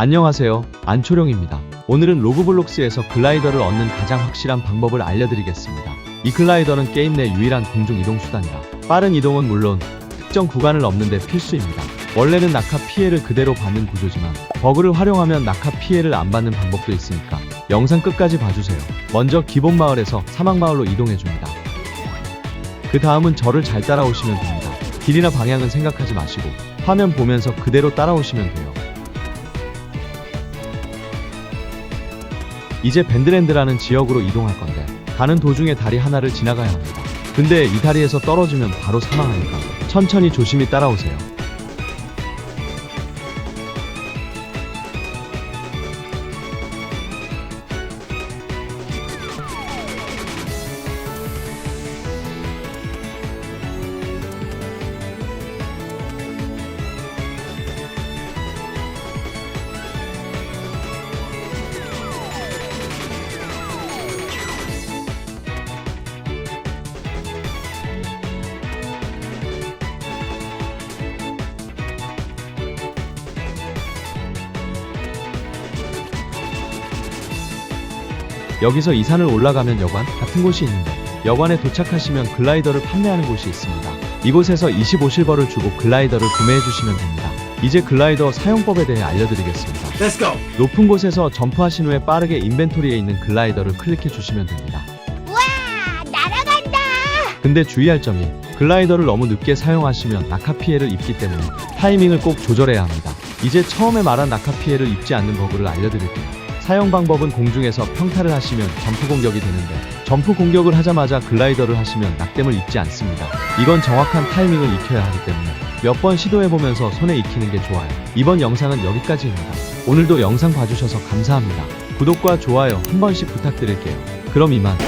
안녕하세요. 안초룡입니다. 오늘은 로브블록스에서 글라이더를 얻는 가장 확실한 방법을 알려드리겠습니다. 이 글라이더는 게임 내 유일한 공중 이동 수단이라 빠른 이동은 물론 특정 구간을 넘는데 필수입니다. 원래는 낙하 피해를 그대로 받는 구조지만 버그를 활용하면 낙하 피해를 안 받는 방법도 있으니까 영상 끝까지 봐주세요. 먼저 기본 마을에서 사막 마을로 이동해줍니다. 그 다음은 저를 잘 따라오시면 됩니다. 길이나 방향은 생각하지 마시고 화면 보면서 그대로 따라오시면 돼요. 이제 밴드랜드라는 지역으로 이동할 건데 가는 도중에 다리 하나를 지나가야 합니다. 근데 이 다리에서 떨어지면 바로 사망하니까 천천히 조심히 따라오세요. 여기서 이 산을 올라가면 여관 같은 곳이 있는데 여관에 도착하시면 글라이더를 판매하는 곳이 있습니다. 이곳에서 25실버를 주고 글라이더를 구매해 주시면 됩니다. 이제 글라이더 사용법에 대해 알려드리겠습니다. Let's go. 높은 곳에서 점프하신 후에 빠르게 인벤토리에 있는 글라이더를 클릭해 주시면 됩니다. 우와 날아간다 근데 주의할 점이 글라이더를 너무 늦게 사용하시면 낙하 피해를 입기 때문에 타이밍을 꼭 조절해야 합니다. 이제 처음에 말한 낙하 피해를 입지 않는 버그를 알려드릴게요. 사용 방법은 공중에서 평타를 하시면 점프 공격이 되는데 점프 공격을 하자마자 글라이더를 하시면 낙뎀을 입지 않습니다. 이건 정확한 타이밍을 익혀야 하기 때문에 몇 번 시도해보면서 손에 익히는 게 좋아요. 이번 영상은 여기까지입니다. 오늘도 영상 봐주셔서 감사합니다. 구독과 좋아요 한 번씩 부탁드릴게요. 그럼 이만.